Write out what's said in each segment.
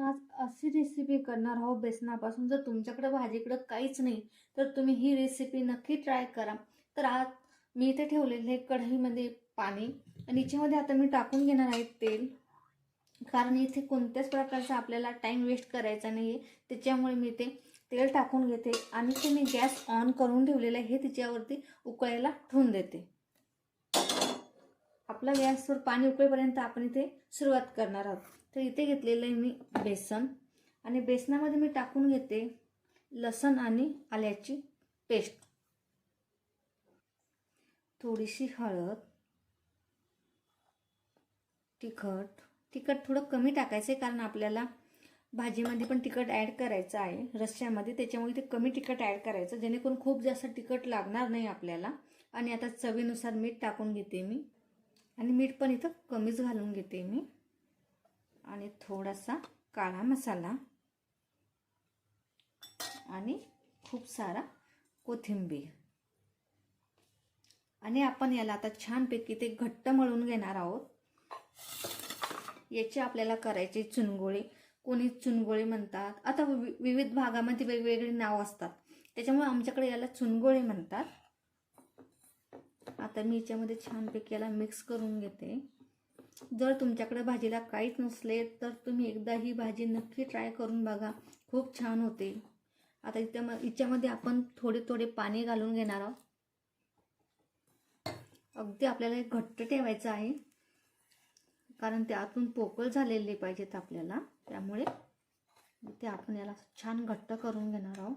आज अशी रेसिपी करणार आहोत बेसनापासून. जर तुमच्याकडे भाजीकडं काहीच नाही तर तुम्ही ही रेसिपी नक्की ट्राय करा. तर आज मी इथे ठेवलेले कढईमध्ये पाणी आणि याच्यामध्ये आता मी टाकून घेणार आहे तेल. कारण इथे कोणत्याच प्रकारचा आपल्याला टाईम वेस्ट करायचा नाही आहे त्याच्यामुळे मी ते तेल टाकून घेते आणि ते मी गॅस ऑन करून ठेवलेलं आहे. हे तिच्यावरती उकळायला ठेवून देते. आपला गॅसवर पाणी उकळेपर्यंत आपण इथे सुरुवात करणार आहोत. तर इथे घेतलेलं आहे मी बेसन. आणि बेसनामध्ये मी टाकून घेते लसण आणि आल्याची पेस्ट. थोडीशी हळद तिखट. तिखट थोडं कमी टाकायचं आहे कारण आपल्याला भाजीमध्ये पण तिखट ॲड करायचं आहे. रस्स्यामध्ये त्याच्यामुळे ते कमी तिखट ॲड करायचं जेणेकरून खूप जास्त तिखट लागणार नाही आपल्याला. आणि आता चवीनुसार मीठ टाकून घेते मी. आणि मीठ पण इथं कमीच घालून घेते मी. आणि थोडासा काळा मसाला आणि खूप सारा कोथिंबीर. आणि आपण याला आता छानपैकी ते घट्ट मळून घेणार आहोत. याची आपल्याला करायची चुनगोळी. कोणी चुनगोळी म्हणतात. आता वि विविध भागामध्ये वेगवेगळी नाव असतात. त्याच्यामुळे आमच्याकडे याला चुनगोळी म्हणतात. आता मी याच्यामध्ये छानपैकी याला मिक्स करून घेते. जर तुमच्याकडे भाजीला काहीच नसले तर तुम्ही एकदा ही भाजी नक्की ट्राय करून बघा. खूप छान होते. आता इथे हिच्यामध्ये आपण थोडे थोडे पाणी घालून घेणार आहोत. अगदी आपल्याला एक घट्ट ठेवायचं आहे. कारण ते आतून पोकळ झालेले पाहिजेत आपल्याला. त्यामुळे ते आपण याला छान घट्ट करून घेणार आहोत.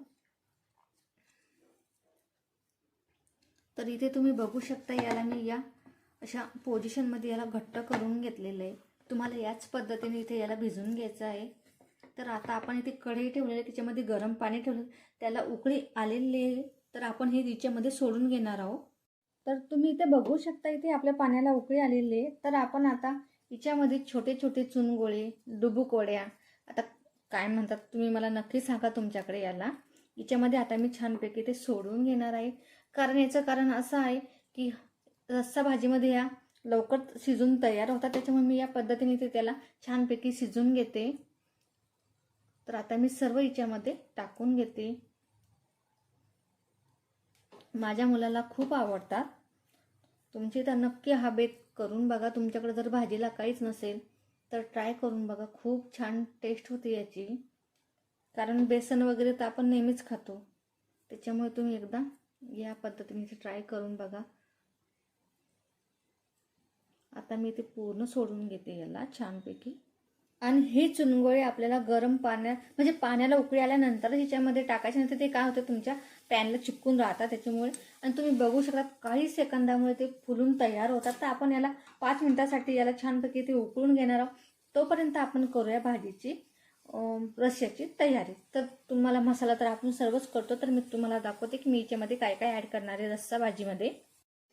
तर इथे तुम्ही बघू शकता याला मी या अशा पोझिशनमध्ये याला घट्ट करून घेतलेलं आहे. तुम्हाला याच पद्धतीने इथे याला भिजून घ्यायचं आहे. तर आता आपण इथे कढई ठेवलेली आहे त्याच्यामध्ये गरम पाणी ठेवलं. त्याला उकळी आलेली आहे. तर आपण हे तिच्यामध्ये सोडून घेणार आहोत. तर तुम्ही इथे बघू शकता इथे आपल्या पाण्याला उकळी आलेली आहे. तर आपण आता हिच्यामध्ये छोटे छोटे चुनगोळे डुबुकोड्या आता काय म्हणतात तुम्ही मला नक्की सांगा तुमच्याकडे याला. हिच्यामध्ये आता मी छानपैकी ते सोडून घेणार आहे. कारण याचं कारण असं आहे की रस्सा भाजीमध्ये या लवकर शिजून तयार होतात. त्याच्यामुळे मी या पद्धतीने ते त्याला छानपैकी शिजून घेते. तर आता मी सर्व हिच्यामध्ये टाकून घेते. माझ्या मुलाला खूप आवडतात. तुमची तर नक्की हा बेत करून बघा. तुमच्याकडे जर भाजीला काहीच नसेल तर ट्राय करून बघा. खूप छान टेस्ट होते याची. कारण बेसन वगैरे तर आपण नेहमीच खातो. त्याच्यामुळे तुम्ही एकदा या पद्धतीने ट्राय करून बघा. आता मी ते पूर्ण सोडून घेते याला छानपैकी. आणि हे चुनगोळे आपल्याला गरम पाण्यात म्हणजे पाण्याला उकळी आल्यानंतर ह्याच्यामध्ये टाकायचे नंतर ते काय होतं तुमच्या पॅनला चिपकून राहतात त्याच्यामुळे. आणि तुम्ही बघू शकता काही सेकंदामुळे ते फुलून तयार होतात. तर आपण याला पाच मिनिटासाठी याला छानपैकी ते उकळून घेणार आहोत. तोपर्यंत आपण करूया भाजीची रश्याची तयारी. तर तुम्हाला मसाला तर आपण सर्वच करतो. तर मी तुम्हाला दाखवते की मी याच्यामध्ये काय काय ॲड करणार आहे रस्सा भाजीमध्ये.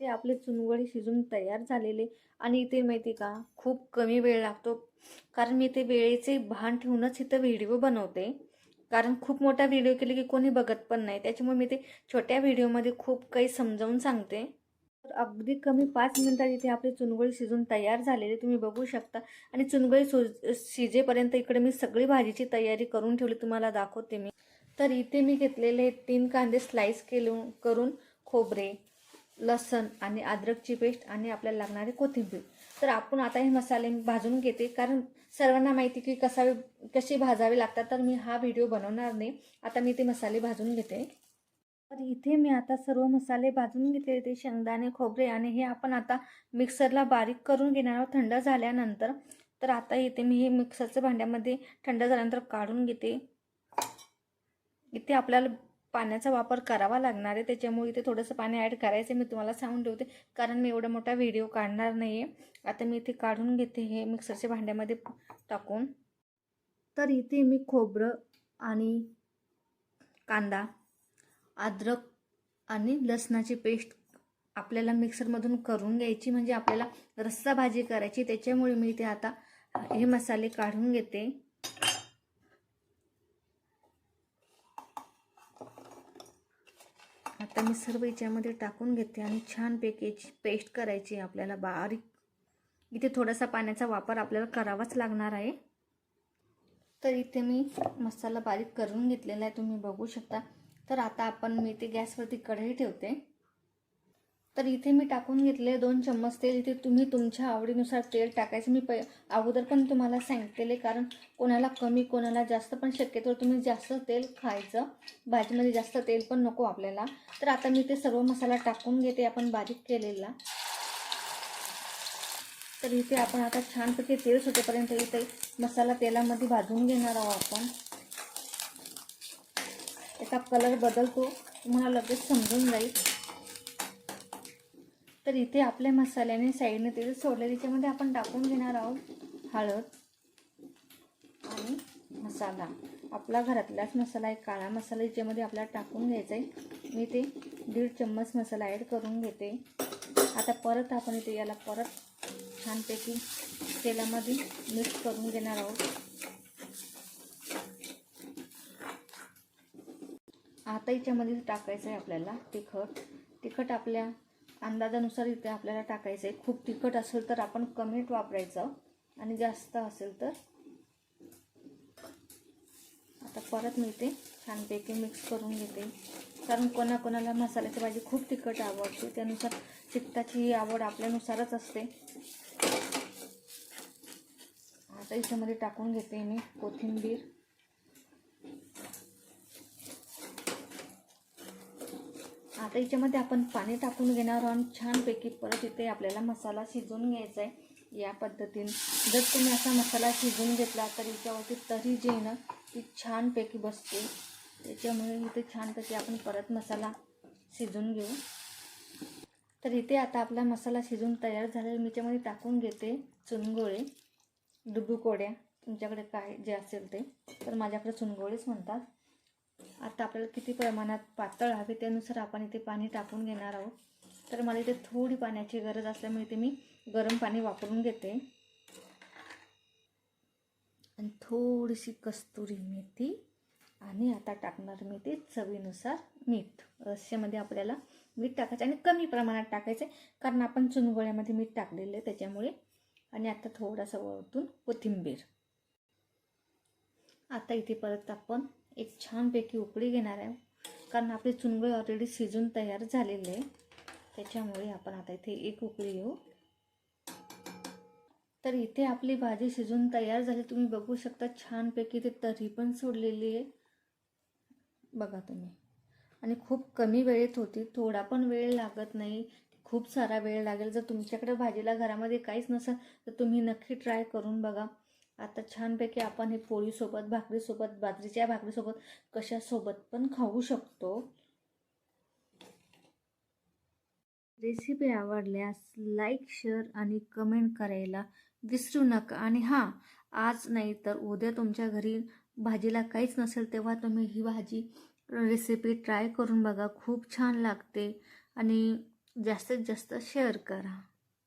ते आपले चुनगोळे शिजून तयार झालेले. आणि इथे माहिती का खूप कमी वेळ लागतो. कारण मी ते वेळेचे भान ठेवूनच इथं व्हिडिओ बनवते. कारण खूप मोठा व्हिडिओ केले की कोणी बघत पण नाही. त्याच्यामुळे मी ते छोट्या व्हिडिओमध्ये खूप काही समजावून सांगते. तर अगदी कमी पाच मिनिटात इथे आपली चुनगळी शिजून तयार झालेली तुम्ही बघू शकता. आणि चुनगळी सु शिजेपर्यंत इकडे मी सगळी भाजीची तयारी करून ठेवली तुम्हाला दाखवते मी. तर इथे मी घेतलेले तीन कांदे स्लाईस केले करून खोबरे. लसण आणि अद्रकची पेस्ट आणि आपल्याला लागणारी कोथिंबीर. तर आपण आता हे मसाले भाजून घेते. कारण सर्वांना माहिती की कसा कशी भाजावे लागतात. तर मी हा व्हिडिओ बनवणार नाही. आता मी ते मसाले भाजून घेते. तर इथे मी आता सर्व मसाले भाजून घेतले ते शेंगदाणे खोबरे आणि हे आपण आता मिक्सरला बारीक करून घेणार आहोत. थंड झाल्यानंतर. तर आता इथे मी हे मिक्सरच्या भांड्यामध्ये थंड झाल्यानंतर काढून घेते. इथे आपल्याला पाण्याचा वापर करावा लागणार आहे. त्याच्यामुळे इथे थोडंसं पाणी ॲड करायचं मी तुम्हाला सांगून ठेवते. कारण मी एवढा मोठा व्हिडिओ काढणार नाही आहे आता मी इथे काढून घेते हे मिक्सरच्या भांड्यामध्ये टाकून. तर इथे मी खोबरं आणि कांदा अद्रक आणि लसणाची पेस्ट आपल्याला मिक्सरमधून करून घ्यायची. म्हणजे आपल्याला रस्सा भाजी करायची. त्याच्यामुळे मी इथे आता हे मसाले काढून घेते. आता मी सर्व याच्यामध्ये टाकून घेते आणि छानपैकी पेस्ट करायची आहे आपल्याला बारीक. इथे थोडासा पाण्याचा वापर आपल्याला करावाच लागणार आहे. तर इथे मी मसाला बारीक करून घेतलेला आहे तुम्ही बघू शकता. तर आता आपण मी ते गॅसवरती कढई ठेवते. तर इथे मी टाकून घेतले दोन चम्मच तेल. इथे तुम्ही तुमच्या आवडीनुसार तेल टाकायचं. मी पै अगोदर पण तुम्हाला सांगितलेले कारण कोणाला कमी कोणाला जास्त पण शक्यतो तुम्ही जास्त तेल खायचं. भाजीमध्ये जास्त तेल पण नको आपल्याला. तर आता मी ते सर्व मसाला टाकून घेते आपण बारीक केलेला. तर इथे आपण आता छानपैकी तेल सुटेपर्यंत इथे मसाला तेलामध्ये भाजून घेणार आहोत आपण. त्याचा कलर बदलतो. तुम्हाला लगेच समजून जाईल. तर इथे आपल्या मसाल्याने साईडने तेल सोडले त्याच्यामध्ये आपण टाकून घेणार आहोत हळद आणि मसाला. आपला घरातलाच मसाला आहे काळा मसाला याच्यामध्ये आपल्याला टाकून घ्यायचा आहे. मी ते दीड चम्मच मसाला ॲड करून घेते. आता परत आपण इथे याला परत छानपैकी तेलामध्ये मिक्स करून घेणार आहोत. आता याच्यामध्ये टाकायचं आहे आपल्याला तिखट. तिखट आपल्या अंदाजानुसार इथे आपल्याला टाकायचं आहे. खूप तिखट असेल तर आपण कमीट वापरायचं. आणि जास्त असेल तर आता परत मी ते छानपैकी मिक्स करून घेते. कारण कोणाकोणाला मसाल्याची भाजी खूप तिखट आवडते. त्यानुसार तिखटाची ही आवड आपल्यानुसारच असते. आता याच्यामध्ये टाकून घेते मी कोथिंबीर. आता याच्यामध्ये आपण पाणी टाकून घेणार आहोत. छानपैकी परत इथे आपल्याला मसाला शिजवून घ्यायचा आहे. या पद्धतीने जर तुम्ही असा मसाला शिजवून घेतला तर याच्यावरती तरी जे आहे ना ती छानपैकी बसते. त्याच्यामुळे इथे छानपैकी आपण परत मसाला शिजून घेऊ. तर इथे आता आपला मसाला शिजून तयार झाला मी याच्यामध्ये टाकून घेते चुनगोळे डुबू कोड्या. तुमच्याकडे काय जे असेल ते. तर माझ्याकडे चुनगोळेच म्हणतात. आता आपल्याला किती प्रमाणात पातळ हवे त्यानुसार आपण इथे पाणी टाकून घेणार आहोत. तर मला इथे थोडी पाण्याची गरज असल्यामुळे इथे मी गरम पाणी वापरून घेते. आणि थोडीशी कस्तुरी मेथी आणि आता टाकणार मी ते चवीनुसार मीठ. रस्स्यामध्ये आपल्याला मीठ टाकायचं आणि कमी प्रमाणात टाकायचं कारण आपण चुनगोळ्यामध्ये मीठ टाकलेलं आहे त्याच्यामुळे. आणि आता थोडासा वरतून कोथिंबीर. आता इथे परत आपण एक छानपैकी उकळी घेणार आहे. कारण आपले चुनगळे ऑलरेडी शिजून तयार झालेले आहे. त्याच्यामुळे आपण आता इथे एक उकळी येऊ तर इथे आपली भाजी शिजून तयार झाली. तुम्ही बघू शकता छानपैकी ते तरी पण सोडलेली आहे. बघा तुम्ही. आणि खूप कमी वेळेत होती. थोडा पण वेळ लागत नाही. खूप सारा वेळ लागेल. जर तुमच्याकडे भाजीला घरामध्ये काहीच नसेल तर तुम्ही नक्की ट्राय करून बघा. आता छानपैकी आपण हे पोळीसोबत भाकरीसोबत बाजरीच्या भाकरीसोबत कशासोबत पण खाऊ शकतो. रेसिपी आवडल्यास लाईक शेअर आणि कमेंट करायला विसरू नका. आणि हां आज नाही तर उद्या तुमच्या घरी भाजीला काहीच नसेल तेव्हा तुम्ही ही भाजी रेसिपी ट्राय करून बघा. खूप छान लागते. आणि जास्तीत जास्त शेअर करा.